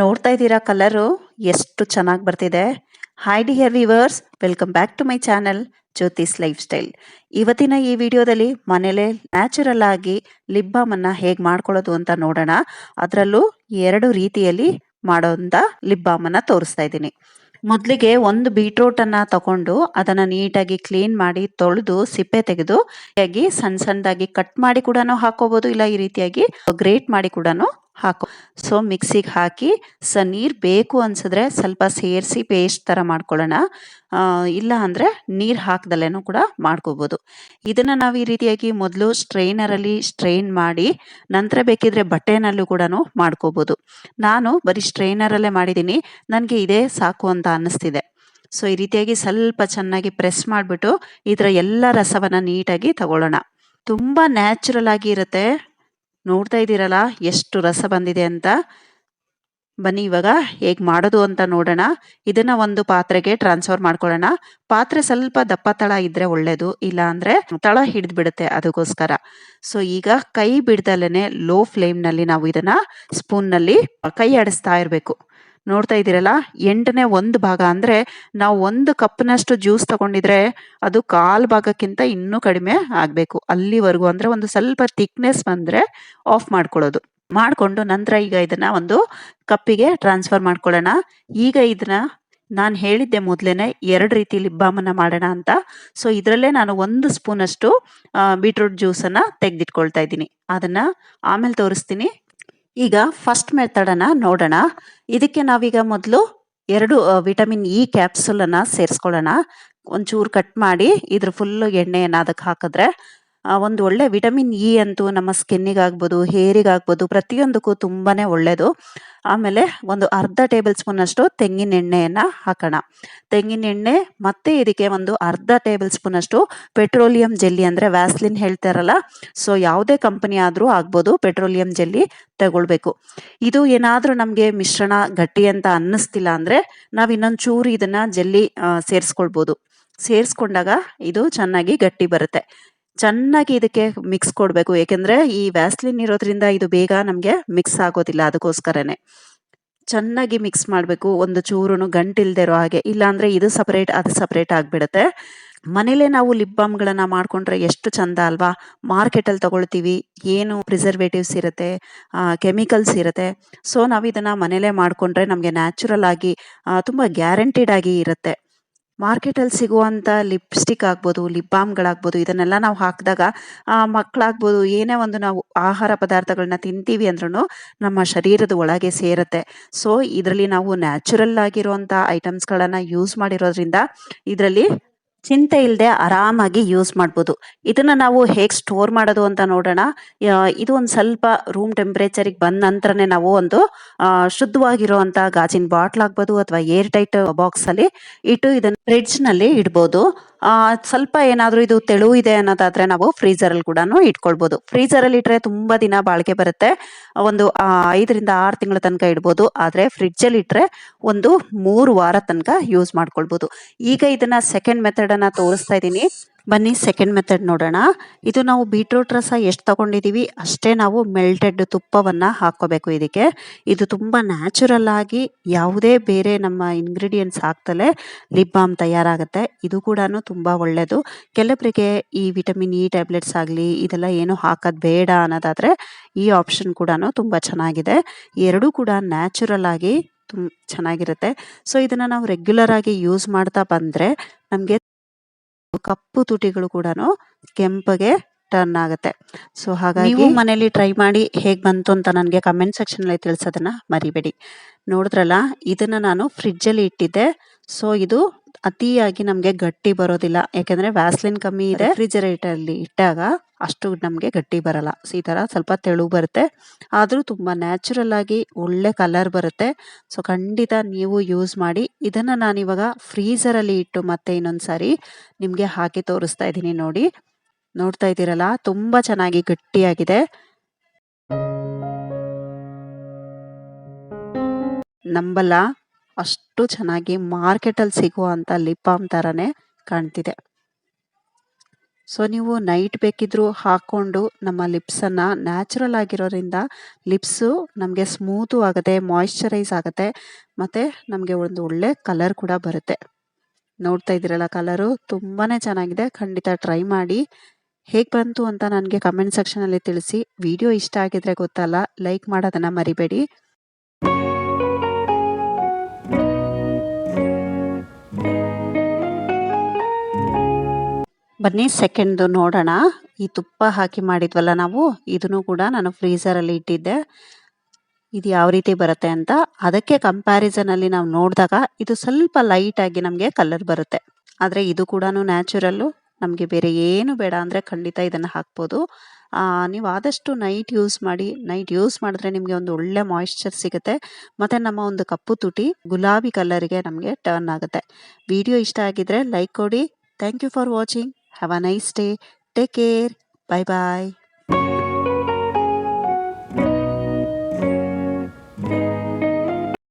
ನೋಡ್ತಾ ಇದ್ದೀರಾ ಕಲರು? ಎಷ್ಟು ಚೆನ್ನಾಗಿ ಬರ್ತಿದೆ. Hi dear viewers welcome back to my channel Jyothi's lifestyle ಇವತ್ತಿನ ಈ ವಿಡಿಯೋದಲ್ಲಿ ಮನೇಲೆ ನ್ಯಾಚುರಲ್ ಆಗಿ ಲಿಪ್ ಬಾಮನ್ನು ಹೇಗೆ ಮಾಡ್ಕೊಳ್ಳೋದು ಅಂತ ನೋಡೋಣ. ಅದರಲ್ಲೂ ಎರಡು ರೀತಿಯಲ್ಲಿ ಮಾಡೋಂಥ ಲಿಪ್ ಬಾಮನ್ನು ತೋರಿಸ್ತಾ ಇದ್ದೀನಿ. ಮೊದಲಿಗೆ ಒಂದು ಬೀಟ್ರೂಟನ್ನು ತಗೊಂಡು ಅದನ್ನ ನೀಟಾಗಿ ಕ್ಲೀನ್ ಮಾಡಿ ತೊಳೆದು ಸಿಪ್ಪೆ ತೆಗೆದು, ಸಣ್ಣ ಸಣ್ಣದಾಗಿ ಕಟ್ ಮಾಡಿ ಕೂಡ ಹಾಕೋಬಹುದು ಇಲ್ಲ ಈ ರೀತಿಯಾಗಿ ಗ್ರೇಟ್ ಮಾಡಿ ಕೂಡ ಹಾಕೋ. ಸೊ ಮಿಕ್ಸಿಗೆ ಹಾಕಿ, ಸ ನೀರು ಬೇಕು ಅನ್ಸಿದ್ರೆ ಸ್ವಲ್ಪ ಸೇರಿಸಿ ಪೇಸ್ಟ್ ಥರ ಮಾಡ್ಕೊಳ್ಳೋಣ. ಇಲ್ಲ ಅಂದರೆ ನೀರು ಹಾಕ್ದಲೇನೂ ಕೂಡ ಮಾಡ್ಕೋಬೋದು. ಇದನ್ನು ನಾವು ಈ ರೀತಿಯಾಗಿ ಮೊದಲು ಸ್ಟ್ರೈನರಲ್ಲಿ ಸ್ಟ್ರೈನ್ ಮಾಡಿ, ನಂತರ ಬೇಕಿದ್ರೆ ಬಟ್ಟೆನಲ್ಲೂ ಕೂಡ ಮಾಡ್ಕೋಬೋದು. ನಾನು ಬರೀ ಸ್ಟ್ರೈನರಲ್ಲೇ ಮಾಡಿದ್ದೀನಿ ನನಗೆ ಇದೇ ಸಾಕು ಅಂತ ಅನ್ನಿಸ್ತಿದೆ. ಸೊ ಈ ರೀತಿಯಾಗಿ ಸ್ವಲ್ಪ ಚೆನ್ನಾಗಿ ಪ್ರೆಸ್ ಮಾಡಿಬಿಟ್ಟು, ಇದರ ಎಲ್ಲ ರಸವನ್ನು ನೀಟಾಗಿ ತಗೊಳ್ಳೋಣ. ತುಂಬ ನ್ಯಾಚುರಲ್ ಆಗಿ ಇರುತ್ತೆ. ನೋಡ್ತಾ ಇದ್ದೀರಲ್ಲ, ಎಷ್ಟು ರಸ ಬಂದಿದೆ ಅಂತ? ಬನ್ನಿ ಇವಾಗ ಹೇಗೆ ಮಾಡೋದು ಅಂತ ನೋಡೋಣ. ಇದನ್ನ ಒಂದು ಪಾತ್ರೆಗೆ ಟ್ರಾನ್ಸ್ಫರ್ ಮಾಡ್ಕೊಳ್ಳೋಣ. ಪಾತ್ರೆ ಸ್ವಲ್ಪ ದಪ್ಪ ತಳ ಇದ್ರೆ ಒಳ್ಳೇದು ಇಲ್ಲ ಅಂದ್ರೆ ತಳ ಹಿಡಿದು ಬಿಡುತ್ತೆ ಅದಕ್ಕೋಸ್ಕರ. ಸೊ ಈಗ ಕೈ ಬಿಡ್ದಲ್ಲೇ ಲೋ ಫ್ಲೇಮ್ನಲ್ಲಿ ನಾವು ಇದನ್ನ ಸ್ಪೂನ್ನಲ್ಲಿ ಕೈ ಆಡಿಸ್ತಾ ಇರಬೇಕು. ನೋಡ್ತಾ ಇದ್ದೀರಲ್ಲ? ಎಂಟನೇ ಒಂದು ಭಾಗ ಅಂದ್ರೆ ನಾವು ಒಂದು ಕಪ್ನಷ್ಟು ಜ್ಯೂಸ್ ತಗೊಂಡಿದ್ರೆ ಅದು ಕಾಲು ಭಾಗಕ್ಕಿಂತ ಇನ್ನೂ ಕಡಿಮೆ ಆಗಬೇಕು. ಅಲ್ಲಿವರೆಗೂ ಅಂದ್ರೆ ಒಂದು ಸ್ವಲ್ಪ ಥಿಕ್ನೆಸ್ ಬಂದ್ರೆ ಆಫ್ ಮಾಡ್ಕೊಳ್ಳೋದು. ಮಾಡಿಕೊಂಡು ನಂತರ ಈಗ ಇದನ್ನ ಒಂದು ಕಪ್ಪಿಗೆ ಟ್ರಾನ್ಸ್ಫರ್ ಮಾಡ್ಕೊಳ್ಳೋಣ. ಈಗ ಇದನ್ನ ನಾನು ಹೇಳಿದ್ದೆ ಮೊದಲೇನೆ ಎರಡು ರೀತಿ ಲಿಪ್ ಬಾಮನ್ನ ಮಾಡೋಣ ಅಂತ. ಸೊ ಇದರಲ್ಲೇ ನಾನು ಒಂದು ಸ್ಪೂನಷ್ಟು ಬೀಟ್ರೂಟ್ ಜ್ಯೂಸನ್ನು ತೆಗೆದಿಟ್ಕೊಳ್ತಾ ಇದ್ದೀನಿ. ಅದನ್ನು ಆಮೇಲೆ ತೋರಿಸ್ತೀನಿ. ಈಗ ಫಸ್ಟ್ ಮೆಥಡನ್ನು ನೋಡೋಣ. ಇದಕ್ಕೆ ನಾವೀಗ ಮೊದಲು ಎರಡು ವಿಟಮಿನ್ ಇ ಕ್ಯಾಪ್ಸುಲನ್ನು ಸೇರಿಸ್ಕೊಳ್ಳೋಣ. ಒಂಚೂರು ಕಟ್ ಮಾಡಿ ಇದ್ರ ಫುಲ್ಲು ಎಣ್ಣೆಯನ್ನು ಅದಕ್ಕೆ ಹಾಕಿದ್ರೆ ಒಂದು ಒಳ್ಳೆ ವಿಟಮಿನ್ ಇ ಅಂತೂ ನಮ್ಮ ಸ್ಕಿನ್ನಿಗಾಗ್ಬೋದು ಹೇರಿಗಾಗ್ಬೋದು ಪ್ರತಿಯೊಂದಕ್ಕೂ ತುಂಬಾ ಒಳ್ಳೆಯದು ಆಮೇಲೆ ಒಂದು ಅರ್ಧ ಟೇಬಲ್ ಸ್ಪೂನ್ ಅಷ್ಟು ತೆಂಗಿನ ಎಣ್ಣೆಯನ್ನು ಹಾಕೋಣ. ತೆಂಗಿನ ಎಣ್ಣೆ ಮತ್ತೆ ಇದಕ್ಕೆ ಒಂದು ಅರ್ಧ ಟೇಬಲ್ ಸ್ಪೂನ್ ಅಷ್ಟು ಪೆಟ್ರೋಲಿಯಂ ಜೆಲ್ಲಿ ಅಂದರೆ ವ್ಯಾಸ್ಲಿನ್ ಹೇಳ್ತಾರಲ್ಲ, ಸೊ ಯಾವುದೇ ಕಂಪನಿ ಆದರೂ ಆಗ್ಬೋದು ಪೆಟ್ರೋಲಿಯಂ ಜೆಲ್ಲಿ ತಗೊಳ್ಬೇಕು. ಇದು ಏನಾದರೂ ನಮಗೆ ಮಿಶ್ರಣ ಗಟ್ಟಿ ಅಂತ ಅನ್ನಿಸ್ತಿಲ್ಲ ಅಂದರೆ ನಾವು ಇನ್ನೊಂದು ಚೂರು ಇದನ್ನು ಜೆಲ್ಲಿ ಸೇರಿಸ್ಕೊಳ್ಬೋದು. ಸೇರಿಸ್ಕೊಂಡಾಗ ಇದು ಚೆನ್ನಾಗಿ ಗಟ್ಟಿ ಬರುತ್ತೆ. ಚೆನ್ನಾಗಿ ಇದಕ್ಕೆ ಮಿಕ್ಸ್ ಕೊಡಬೇಕು. ಏಕೆಂದ್ರೆ ಈ ವ್ಯಾಸ್ಲಿನ್ ಇರೋದ್ರಿಂದ ಇದು ಬೇಗ ನಮಗೆ ಮಿಕ್ಸ್ ಆಗೋದಿಲ್ಲ ಅದಕ್ಕೋಸ್ಕರನೇ. ಚೆನ್ನಾಗಿ ಮಿಕ್ಸ್ ಮಾಡಬೇಕು. ಒಂದು ಚೂರು ಗಂಟಿಲ್ದೇ ಇರೋ ಹಾಗೆ. ಇಲ್ಲಾಂದ್ರೆ ಇದು ಸಪರೇಟ್ ಅದು ಸಪರೇಟ್ ಆಗಿಬಿಡುತ್ತೆ. ಮನೇಲೆ ನಾವು ಲಿಪ್ ಬಾಮ್ಗಳನ್ನ ಮಾಡ್ಕೊಂಡ್ರೆ ಎಷ್ಟು ಚಂದ ಅಲ್ವಾ? ಮಾರ್ಕೆಟಲ್ಲಿ ತಗೊಳ್ತೀವಿ. ಏನು ಪ್ರಿಸರ್ವೇಟಿವ್ಸ್ ಇರುತ್ತೆ ಕೆಮಿಕಲ್ಸ್ ಇರುತ್ತೆ. ಸೊ ನಾವು ಇದನ್ನ ಮನೇಲೆ ಮಾಡ್ಕೊಂಡ್ರೆ ನಮಗೆ ನ್ಯಾಚುರಲ್ ಆಗಿ ತುಂಬಾ ಗ್ಯಾರಂಟಿಡ್ ಆಗಿ ಇರುತ್ತೆ. ಮಾರ್ಕೆಟಲ್ಲಿ ಸಿಗುವಂಥ ಲಿಪ್ಸ್ಟಿಕ್ ಆಗ್ಬೋದು ಲಿಪ್ ಬಾಮ್ಗಳಾಗ್ಬೋದು ಇದನ್ನೆಲ್ಲ ನಾವು ಹಾಕಿದಾಗ ಮಕ್ಕಳಾಗ್ಬೋದು, ಏನೇ ಒಂದು ನಾವು ಆಹಾರ ಪದಾರ್ಥಗಳನ್ನ ತಿಂತೀವಿ ಅಂದ್ರೂ ನಮ್ಮ ಶರೀರದ ಒಳಗೆ ಸೇರುತ್ತೆ. ಸೊ ಇದರಲ್ಲಿ ನಾವು ನ್ಯಾಚುರಲ್ ಆಗಿರುವಂಥ ಐಟಮ್ಸ್ಗಳನ್ನು ಯೂಸ್ ಮಾಡಿರೋದ್ರಿಂದ, ಇದರಲ್ಲಿ ಚಿಂತೆ ಇಲ್ಲದೆ ಆರಾಮಾಗಿ ಯೂಸ್ ಮಾಡ್ಬೋದು. ಇದನ್ನ ನಾವು ಹೇಗೆ ಸ್ಟೋರ್ ಮಾಡೋದು ಅಂತ ನೋಡೋಣ. ಇದು ಒಂದು ಸ್ವಲ್ಪ ರೂಮ್ ಟೆಂಪ್ರೇಚರಿಗೆ ಬಂದ ನಂತರನೇ ನಾವು ಒಂದು ಶುದ್ಧವಾಗಿರುವಂತಹ ಶುದ್ಧವಾಗಿರುವಂತ ಗಾಜಿನ ಬಾಟ್ಲ್ ಆಗ್ಬೋದು ಅಥವಾ ಏರ್ ಟೈಟ್ ಬಾಕ್ಸ್ ಅಲ್ಲಿ ಇಟ್ಟು ಇದನ್ನ ಫ್ರಿಡ್ಜ್ನಲ್ಲಿ ಇಡ್ಬೋದು. ಸ್ವಲ್ಪ ಏನಾದ್ರೂ ಇದು ತೆಳು ಇದೆ ಅನ್ನೋದಾದ್ರೆ ನಾವು ಫ್ರೀಜರ್ ಅಲ್ಲಿ ಕೂಡ ಇಟ್ಕೊಳ್ಬೋದು. ಫ್ರೀಜರ್ ಅಲ್ಲಿ ಇಟ್ರೆ ತುಂಬಾ ದಿನ ಬಾಳಿಕೆ ಬರುತ್ತೆ. ಒಂದು ಆ, ಐದರಿಂದ ಆರು ತಿಂಗಳ ತನಕ ಇಡ್ಬೋದು. ಆದರೆ ಫ್ರಿಡ್ಜ್ ಅಲ್ಲಿ ಇಟ್ರೆ ಒಂದು ಮೂರು ವಾರ ತನಕ ಯೂಸ್ ಮಾಡ್ಕೊಳ್ಬೋದು. ಈಗ ಇದನ್ನ ಸೆಕೆಂಡ್ ಮೆಥಡ್ ಅನ್ನ ತೋರಿಸ್ತಾ ಇದ್ದೀನಿ. ಬನ್ನಿ ಸೆಕೆಂಡ್ ಮೆಥಡ್ ನೋಡೋಣ. ಇದು ನಾವು ಬೀಟ್ರೂಟ್ ರಸ ಎಷ್ಟು ತಗೊಂಡಿದ್ದೀವಿ ಅಷ್ಟೇ ನಾವು ಮೆಲ್ಟೆಡ್ ತುಪ್ಪವನ್ನು ಹಾಕೋಬೇಕು ಇದಕ್ಕೆ. ಇದು ತುಂಬ ನ್ಯಾಚುರಲ್ ಆಗಿ ಯಾವುದೇ ಬೇರೆ ನಮ್ಮ ಇಂಗ್ರೀಡಿಯೆಂಟ್ಸ್ ಹಾಕ್ತಲೇ ಲಿಪ್ ಬಾಮ್ ತಯಾರಾಗುತ್ತೆ. ಇದು ಕೂಡ ತುಂಬ ಒಳ್ಳೆಯದು ಕೆಲವರಿಗೆ ಈ ವಿಟಮಿನ್ ಇ ಟ್ಯಾಬ್ಲೆಟ್ಸ್ ಆಗಲಿ, ಇದೆಲ್ಲ ಏನು ಹಾಕೋದು ಬೇಡ ಅನ್ನೋದಾದರೆ ಈ ಆಪ್ಷನ್ ಕೂಡ ತುಂಬ ಚೆನ್ನಾಗಿದೆ. ಎರಡೂ ಕೂಡ ನ್ಯಾಚುರಲ್ ಆಗಿ ತುಂಬ ಚೆನ್ನಾಗಿರುತ್ತೆ. ಸೊ ಇದನ್ನು ನಾವು ರೆಗ್ಯುಲರ್ ಆಗಿ ಯೂಸ್ ಮಾಡ್ತಾ ಬಂದರೆ ನಮಗೆ ಕಪ್ಪು ತುಟಿಗಳು ಕೂಡ ಕೆಂಪಗೆ ಟರ್ನ್ ಆಗುತ್ತೆ. ಸೊ ಹಾಗಾಗಿ ನೀವು ಮನೇಲಿ ಟ್ರೈ ಮಾಡಿ ಹೇಗೆ ಬಂತು ಅಂತ ನನಗೆ ಕಮೆಂಟ್ ಸೆಕ್ಷನ್ ಅಲ್ಲಿ ತಿಳಿಸೋದನ್ನ ಮರಿಬೇಡಿ. ನೋಡಿದ್ರಲ್ಲ, ಇದನ್ನ ನಾನು ಫ್ರಿಡ್ಜ್ ಅಲ್ಲಿ ಇಟ್ಟಿದ್ದೆ. ಸೊ ಇದು ಅತಿಯಾಗಿ ನಮಗೆ ಗಟ್ಟಿ ಬರೋದಿಲ್ಲ. ಯಾಕಂದ್ರೆ ವ್ಯಾಸ್ಲಿನ್ ಕಮ್ಮಿ ಇದೆ. ರೆಫ್ರಿಜರೇಟರ್ ಅಲ್ಲಿ ಇಟ್ಟಾಗ ಅಷ್ಟು ನಮಗೆ ಗಟ್ಟಿ ಬರಲ್ಲ. ಈ ತರ ಸ್ವಲ್ಪ ತೆಳು ಬರುತ್ತೆ. ಆದ್ರೂ ತುಂಬಾ ನ್ಯಾಚುರಲ್ ಆಗಿ ಒಳ್ಳೆ ಕಲರ್ ಬರುತ್ತೆ. ಸೊ ಖಂಡಿತ ನೀವು ಯೂಸ್ ಮಾಡಿ. ಇದನ್ನ ನಾನು ಇವಾಗ ಫ್ರೀಸರ್ ಅಲ್ಲಿ ಇಟ್ಟು ಮತ್ತೆ ಇನ್ನೊಂದ್ಸಾರಿ ನಿಮ್ಗೆ ಹಾಕಿ ತೋರಿಸ್ತಾ ಇದ್ದೀನಿ ನೋಡಿ. ನೋಡ್ತಾ ಇದ್ದೀರಲ್ಲ? ತುಂಬಾ ಚೆನ್ನಾಗಿ ಗಟ್ಟಿಯಾಗಿದೆ. ನಂಬಲ್ಲ? ಅಷ್ಟು ಚೆನ್ನಾಗಿ ಮಾರ್ಕೆಟಲ್ಲಿ ಸಿಗುವಂತ ಲಿಪ್ ಬಾಮ್ ಥರನೇ ಕಾಣ್ತಿದೆ. ಸೊ, ನೀವು ನೈಟ್ ಬೇಕಿದ್ರೂ ಹಾಕ್ಕೊಂಡು ನಮ್ಮ ಲಿಪ್ಸನ್ನು ನ್ಯಾಚುರಲ್ ಆಗಿರೋದ್ರಿಂದ ಲಿಪ್ಸು ನಮಗೆ ಸ್ಮೂತು ಆಗುತ್ತೆ ಮಾಯಿಶ್ಚರೈಸ್ ಆಗುತ್ತೆ, ಮತ್ತು ನಮಗೆ ಒಂದು ಒಳ್ಳೆ ಕಲರ್ ಕೂಡ ಬರುತ್ತೆ. ನೋಡ್ತಾ ಇದ್ದೀರಲ್ಲ ಕಲರು? ತುಂಬಾ ಚೆನ್ನಾಗಿದೆ. ಖಂಡಿತ ಟ್ರೈ ಮಾಡಿ. ಹೇಗೆ ಬಂತು ಅಂತ ನನಗೆ ಕಮೆಂಟ್ ಸೆಕ್ಷನಲ್ಲಿ ತಿಳಿಸಿ. ವಿಡಿಯೋ ಇಷ್ಟ ಆಗಿದ್ರೆ ಗೊತ್ತಲ್ಲ, ಲೈಕ್ ಮಾಡೋದನ್ನು ಮರಿಬೇಡಿ. ಬನ್ನಿ ಸೆಕೆಂಡ್ದು ನೋಡೋಣ. ಈ ತುಪ್ಪ ಹಾಕಿ ಮಾಡಿದ್ವಲ್ಲ ನಾವು, ಇದನ್ನು ಕೂಡ ನಾನು ಫ್ರೀಸರಲ್ಲಿ ಇಟ್ಟಿದ್ದೆ. ಇದು ಯಾವ ರೀತಿ ಬರುತ್ತೆ ಅಂತ, ಅದಕ್ಕೆ ಕಂಪ್ಯಾರಿಸನಲ್ಲಿ ನಾವು ನೋಡಿದಾಗ ಇದು ಸ್ವಲ್ಪ ಲೈಟಾಗಿ ನಮಗೆ ಕಲರ್ ಬರುತ್ತೆ. ಆದರೆ ಇದು ಕೂಡ ನ್ಯಾಚುರಲ್ಲು ನಮಗೆ ಬೇರೆ ಏನು ಬೇಡ ಅಂದರೆ ಖಂಡಿತ ಇದನ್ನು ಹಾಕ್ಬೋದು. ನೀವು ಆದಷ್ಟು ನೈಟ್ ಯೂಸ್ ಮಾಡಿ ನೈಟ್ ಯೂಸ್ ಮಾಡಿದ್ರೆ ನಿಮಗೆ ಒಂದು ಒಳ್ಳೆ ಮಾಯಿಶ್ಚರ್ ಸಿಗುತ್ತೆ. ಮತ್ತು ನಮ್ಮ ಒಂದು ಕಪ್ಪು ತುಟಿ ಗುಲಾಬಿ ಕಲ್ಲರಿಗೆ ನಮಗೆ ಟರ್ನ್ ಆಗುತ್ತೆ. ವಿಡಿಯೋ ಇಷ್ಟ ಆಗಿದ್ರೆ ಲೈಕ್ ಕೊಡಿ. Thank you for watching Have a nice day. Take care. Bye bye.